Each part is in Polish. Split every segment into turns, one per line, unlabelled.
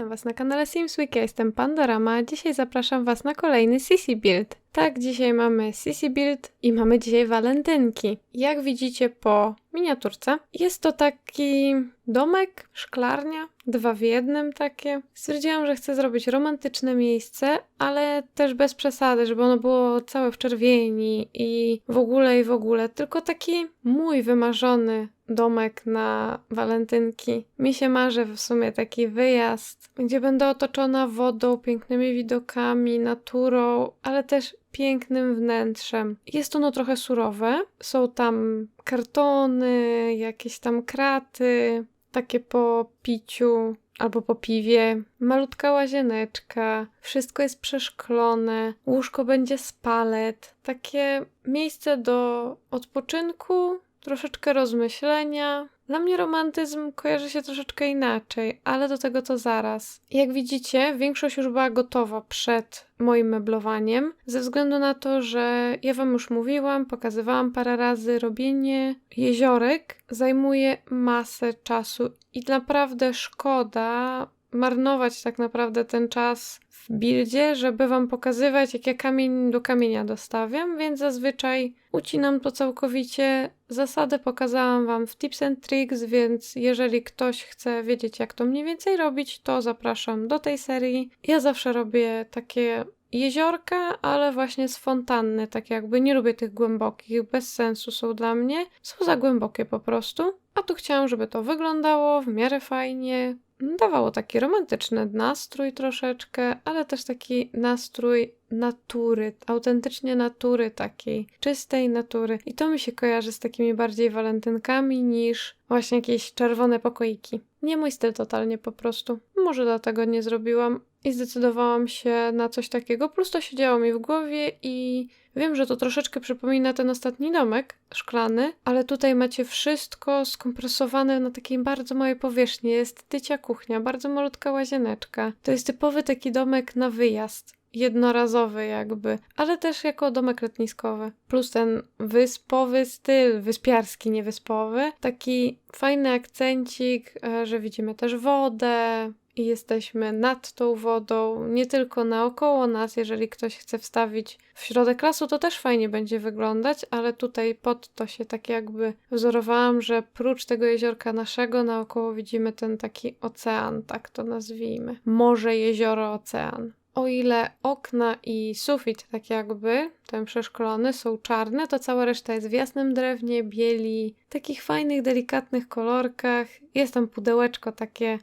Witam Was na kanale Sims Week, ja jestem Pandorama, a dzisiaj zapraszam Was na kolejny CC Build. Tak, dzisiaj mamy CC Build i mamy dzisiaj walentynki. Jak widzicie po miniaturce, jest to taki domek, szklarnia, dwa w jednym takie. Stwierdziłam, że chcę zrobić romantyczne miejsce, ale też bez przesady, żeby ono było całe w czerwieni i w ogóle i w ogóle, tylko taki mój wymarzony domek na walentynki. Mi się marzy w sumie taki wyjazd, gdzie będę otoczona wodą, pięknymi widokami, naturą, ale też pięknym wnętrzem. Jest ono trochę surowe. Są tam kartony, jakieś tam kraty, takie po piciu albo po piwie. Malutka łazieneczka, wszystko jest przeszklone, łóżko będzie z palet. Takie miejsce do odpoczynku, troszeczkę rozmyślenia. Dla mnie romantyzm kojarzy się troszeczkę inaczej, ale do tego to zaraz. Jak widzicie, większość już była gotowa przed moim meblowaniem, ze względu na to, że ja Wam już mówiłam, pokazywałam parę razy, robienie jeziorek zajmuje masę czasu i naprawdę szkoda marnować tak naprawdę ten czas w buildzie, żeby Wam pokazywać, jak ja kamień do kamienia dostawiam, więc zazwyczaj ucinam to całkowicie. Zasadę pokazałam Wam w Tips and Tricks, więc jeżeli ktoś chce wiedzieć, jak to mniej więcej robić, to zapraszam do tej serii. Ja zawsze robię takie jeziorka, ale właśnie z fontanny, tak jakby nie lubię tych głębokich, bez sensu są dla mnie, są za głębokie po prostu. A tu chciałam, żeby to wyglądało w miarę fajnie, dawało taki romantyczny nastrój troszeczkę, ale też taki nastrój natury, autentycznie natury takiej, czystej natury. I to mi się kojarzy z takimi bardziej walentynkami niż właśnie jakieś czerwone pokoiki. Nie mój styl totalnie po prostu. Może dlatego nie zrobiłam i zdecydowałam się na coś takiego. Plus to się działo mi w głowie i wiem, że to troszeczkę przypomina ten ostatni domek szklany, ale tutaj macie wszystko skompresowane na takiej bardzo małej powierzchni. Jest tycia kuchnia, bardzo malutka łazieneczka. To jest typowy taki domek na wyjazd jednorazowy jakby, ale też jako domek letniskowy. Plus ten wyspowy styl, wyspiarski, nie wyspowy. Taki fajny akcencik, e, że widzimy też wodę, i jesteśmy nad tą wodą, nie tylko naokoło nas. Jeżeli ktoś chce wstawić w środek lasu, to też fajnie będzie wyglądać, ale tutaj pod to się tak jakby wzorowałam, że prócz tego jeziorka naszego naokoło widzimy ten taki ocean, tak to nazwijmy. Morze, jezioro, ocean. O ile okna i sufit, tak jakby, ten przeszkolony, są czarne, to cała reszta jest w jasnym drewnie, bieli, takich fajnych, delikatnych kolorkach. Jest tam pudełeczko takie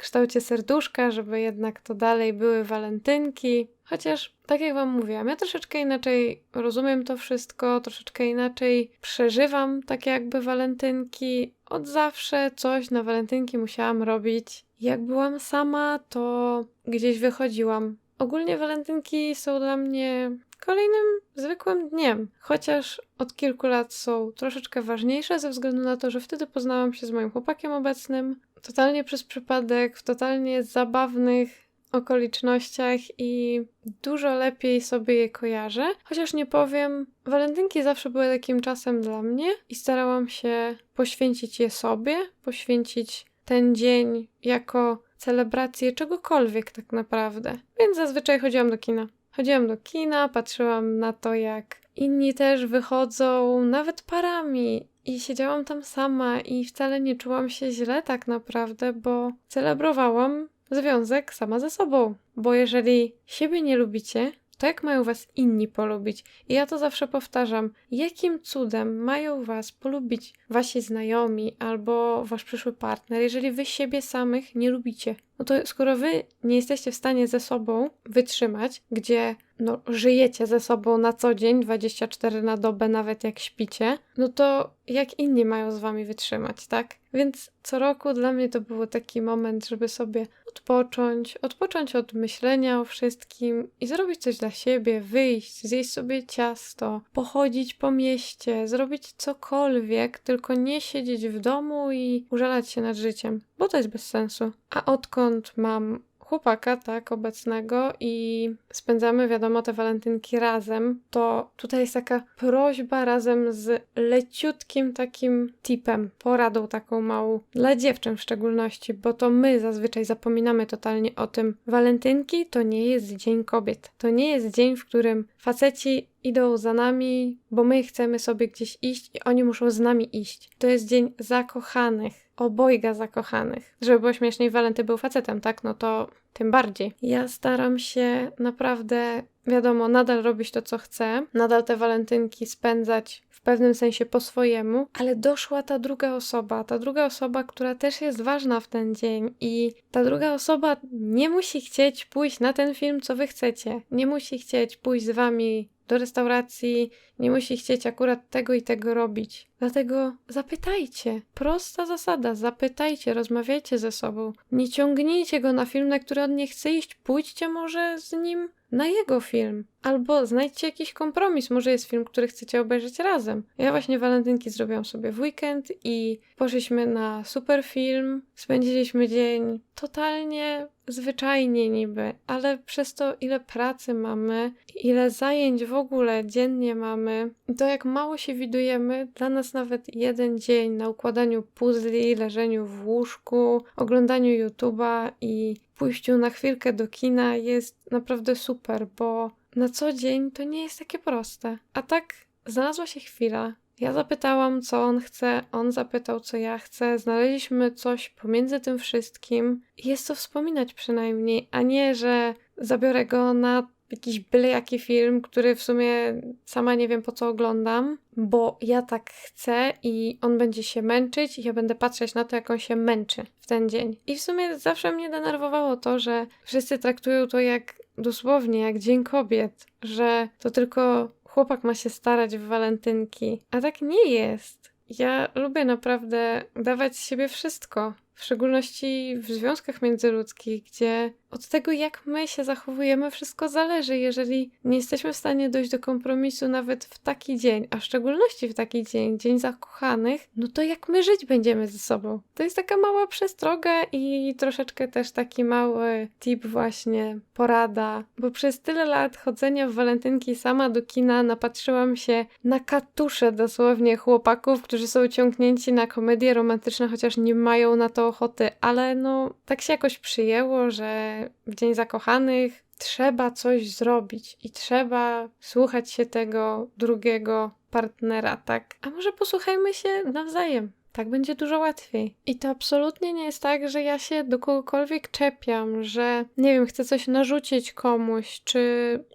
kształcie serduszka, żeby jednak to dalej były walentynki. Chociaż, tak jak Wam mówiłam, ja troszeczkę inaczej rozumiem to wszystko, troszeczkę inaczej przeżywam takie jakby walentynki. Od zawsze coś na walentynki musiałam robić. Jak byłam sama, to gdzieś wychodziłam. Ogólnie walentynki są dla mnie kolejnym zwykłym dniem, chociaż od kilku lat są troszeczkę ważniejsze ze względu na to, że wtedy poznałam się z moim chłopakiem obecnym, totalnie przez przypadek, w totalnie zabawnych okolicznościach i dużo lepiej sobie je kojarzę. Chociaż nie powiem, walentynki zawsze były takim czasem dla mnie i starałam się poświęcić je sobie, poświęcić ten dzień jako celebrację czegokolwiek tak naprawdę. Więc zazwyczaj chodziłam do kina. Chodziłam do kina, patrzyłam na to, jak inni też wychodzą, nawet parami. I siedziałam tam sama i wcale nie czułam się źle tak naprawdę, bo celebrowałam związek sama ze sobą. Bo jeżeli siebie nie lubicie, to jak mają was inni polubić? I ja to zawsze powtarzam. Jakim cudem mają was polubić wasi znajomi albo wasz przyszły partner, jeżeli wy siebie samych nie lubicie? No to skoro wy nie jesteście w stanie ze sobą wytrzymać, gdzie no, żyjecie ze sobą na co dzień, 24 na dobę, nawet jak śpicie, no to jak inni mają z wami wytrzymać, tak? Więc co roku dla mnie to był taki moment, żeby sobie odpocząć, odpocząć od myślenia o wszystkim i zrobić coś dla siebie, wyjść, zjeść sobie ciasto, pochodzić po mieście, zrobić cokolwiek, tylko nie siedzieć w domu i użalać się nad życiem, bo to jest bez sensu. A odkąd mam chłopaka, tak, obecnego i spędzamy, wiadomo, te walentynki razem, to tutaj jest taka prośba razem z leciutkim takim tipem, poradą taką małą dla dziewczyn w szczególności, bo to my zazwyczaj zapominamy totalnie o tym. Walentynki to nie jest Dzień Kobiet. To nie jest dzień, w którym faceci idą za nami, bo my chcemy sobie gdzieś iść i oni muszą z nami iść. To jest dzień zakochanych, obojga zakochanych. Żeby było śmieszniej, Walenty był facetem, tak? No to tym bardziej. Ja staram się naprawdę, wiadomo, nadal robić to, co chcę, nadal te walentynki spędzać w pewnym sensie po swojemu, ale doszła ta druga osoba, ta druga osoba, która też jest ważna w ten dzień i ta druga osoba nie musi chcieć pójść na ten film, co wy chcecie. Nie musi chcieć pójść z wami do restauracji, nie musi chcieć akurat tego i tego robić. Dlatego zapytajcie. Prosta zasada. Zapytajcie, rozmawiajcie ze sobą. Nie ciągnijcie go na film, na który on nie chce iść. Pójdźcie może z nim na jego film. Albo znajdźcie jakiś kompromis. Może jest film, który chcecie obejrzeć razem. Ja właśnie walentynki zrobiłam sobie w weekend i poszliśmy na super film. Spędziliśmy dzień totalnie zwyczajnie niby, ale przez to ile pracy mamy, ile zajęć w ogóle dziennie mamy, to jak mało się widujemy, dla nas nawet jeden dzień na układaniu puzli, leżeniu w łóżku, oglądaniu YouTube'a i pójściu na chwilkę do kina jest naprawdę super, bo na co dzień to nie jest takie proste. A tak znalazła się chwila. Ja zapytałam, co on chce, on zapytał, co ja chcę. Znaleźliśmy coś pomiędzy tym wszystkim. Jest to wspominać przynajmniej, a nie, że zabiorę go na jakiś byle jaki film, który w sumie sama nie wiem po co oglądam, bo ja tak chcę i on będzie się męczyć i ja będę patrzeć na to, jak on się męczy w ten dzień. I w sumie zawsze mnie denerwowało to, że wszyscy traktują to jak dosłownie, jak Dzień Kobiet, że to tylko chłopak ma się starać w walentynki, a tak nie jest. Ja lubię naprawdę dawać z siebie wszystko. W szczególności w związkach międzyludzkich, gdzie od tego, jak my się zachowujemy, wszystko zależy. Jeżeli nie jesteśmy w stanie dojść do kompromisu nawet w taki dzień, a w szczególności w taki dzień, dzień zakochanych, no to jak my żyć będziemy ze sobą? To jest taka mała przestroga i troszeczkę też taki mały tip, właśnie porada, bo przez tyle lat chodzenia w walentynki sama do kina napatrzyłam się na katusze dosłownie chłopaków, którzy są ciągnięci na komedie romantyczne, chociaż nie mają na to ochoty, ale no tak się jakoś przyjęło, że w Dzień Zakochanych trzeba coś zrobić i trzeba słuchać się tego drugiego partnera, tak? A może posłuchajmy się nawzajem. Tak będzie dużo łatwiej. I to absolutnie nie jest tak, że ja się do kogokolwiek czepiam, że nie wiem, chcę coś narzucić komuś, czy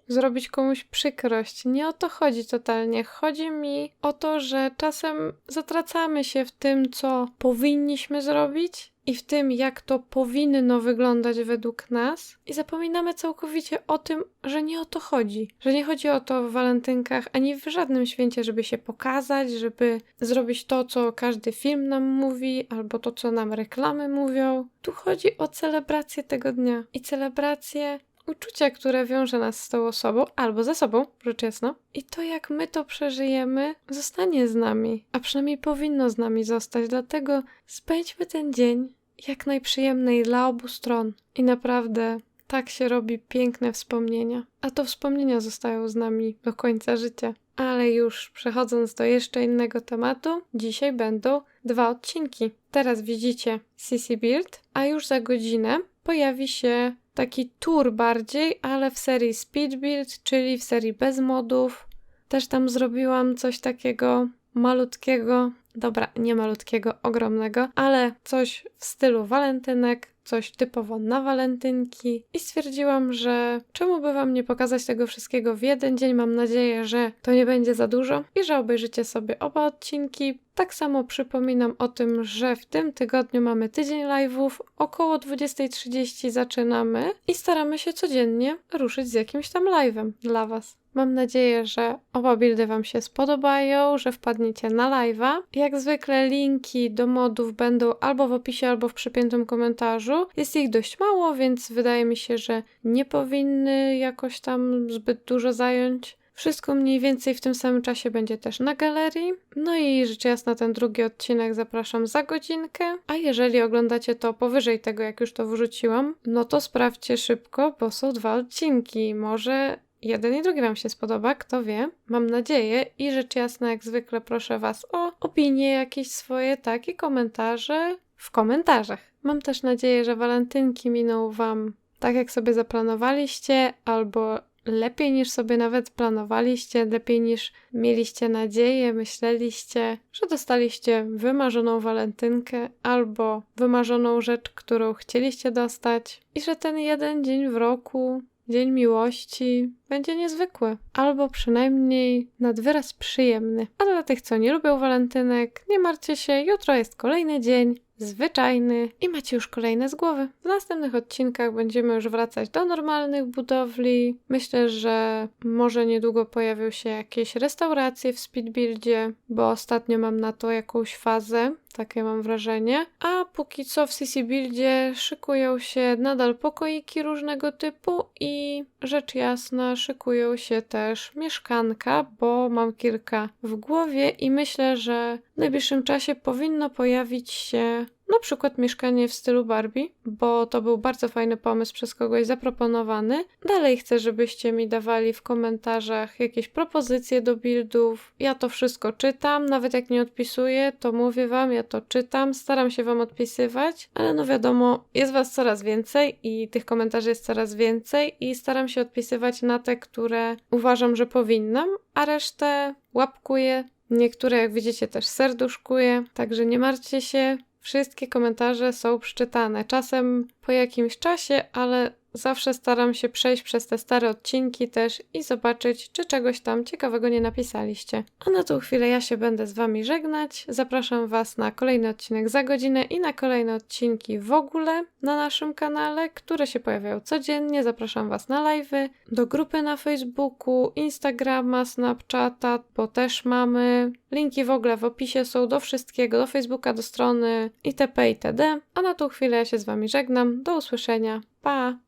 zrobić komuś przykrość. Nie o to chodzi totalnie. Chodzi mi o to, że czasem zatracamy się w tym, co powinniśmy zrobić, i w tym, jak to powinno wyglądać według nas, i zapominamy całkowicie o tym, że nie o to chodzi. Że nie chodzi o to w walentynkach ani w żadnym święcie, żeby się pokazać, żeby zrobić to, co każdy film nam mówi, albo to, co nam reklamy mówią. Tu chodzi o celebrację tego dnia i celebrację uczucia, które wiąże nas z tą osobą, albo ze sobą, rzecz jasna. I to, jak my to przeżyjemy, zostanie z nami, a przynajmniej powinno z nami zostać. Dlatego spędźmy ten dzień jak najprzyjemniej dla obu stron. I naprawdę tak się robi piękne wspomnienia. A to wspomnienia zostają z nami do końca życia. Ale już przechodząc do jeszcze innego tematu, dzisiaj będą dwa odcinki. Teraz widzicie CC Build, a już za godzinę pojawi się taki tour bardziej, ale w serii Speed Build, czyli w serii bez modów. Też tam zrobiłam coś takiego malutkiego, dobra, nie malutkiego, ogromnego, ale coś w stylu walentynek, coś typowo na walentynki i stwierdziłam, że czemu by wam nie pokazać tego wszystkiego w jeden dzień. Mam nadzieję, że to nie będzie za dużo i że obejrzycie sobie oba odcinki. Tak samo przypominam o tym, że w tym tygodniu mamy tydzień live'ów, około 20.30 zaczynamy i staramy się codziennie ruszyć z jakimś tam live'em dla was. Mam nadzieję, że oba buildy Wam się spodobają, że wpadniecie na live'a. Jak zwykle linki do modów będą albo w opisie, albo w przypiętym komentarzu. Jest ich dość mało, więc wydaje mi się, że nie powinny jakoś tam zbyt dużo zająć. Wszystko mniej więcej w tym samym czasie będzie też na galerii. No i rzecz jasna, ten drugi odcinek zapraszam za godzinkę. A jeżeli oglądacie to powyżej tego, jak już to wrzuciłam, no to sprawdźcie szybko, bo są dwa odcinki. Może jeden i drugi Wam się spodoba, kto wie. Mam nadzieję i rzecz jasna, jak zwykle proszę Was o opinie jakieś swoje, tak i komentarze w komentarzach. Mam też nadzieję, że walentynki miną Wam tak, jak sobie zaplanowaliście, albo lepiej niż sobie nawet planowaliście, lepiej niż mieliście nadzieję, myśleliście, że dostaliście wymarzoną walentynkę albo wymarzoną rzecz, którą chcieliście dostać i że ten jeden dzień w roku Dzień Miłości będzie niezwykły, albo przynajmniej nad wyraz przyjemny. A dla tych, co nie lubią walentynek, nie martwcie się, jutro jest kolejny dzień, zwyczajny i macie już kolejne z głowy. W następnych odcinkach będziemy już wracać do normalnych budowli. Myślę, że może niedługo pojawią się jakieś restauracje w Speedbuildzie, bo ostatnio mam na to jakąś fazę, takie mam wrażenie. A póki co w CC Buildzie szykują się nadal pokoiki różnego typu i rzecz jasna szykują się też mieszkanka, bo mam kilka w głowie i myślę, że w najbliższym czasie powinno pojawić się na przykład mieszkanie w stylu Barbie, bo to był bardzo fajny pomysł przez kogoś zaproponowany. Dalej chcę, żebyście mi dawali w komentarzach jakieś propozycje do buildów. Ja to wszystko czytam, nawet jak nie odpisuję, to mówię wam, ja to czytam, staram się wam odpisywać, ale no wiadomo, jest was coraz więcej i tych komentarzy jest coraz więcej i staram się odpisywać na te, które uważam, że powinnam, a resztę łapkuję. Niektóre, jak widzicie, też serduszkuję, także nie martwcie się, Wszystkie komentarze są przeczytane. Czasem po jakimś czasie, ale zawsze staram się przejść przez te stare odcinki też i zobaczyć, czy czegoś tam ciekawego nie napisaliście. A na tą chwilę ja się będę z Wami żegnać. Zapraszam Was na kolejny odcinek za godzinę i na kolejne odcinki w ogóle na naszym kanale, które się pojawiają codziennie. Zapraszam Was na live'y, do grupy na Facebooku, Instagrama, Snapchata, bo też mamy. Linki w ogóle w opisie są do wszystkiego, do Facebooka, do strony itp. itd. A na tą chwilę ja się z Wami żegnam. Do usłyszenia. Pa!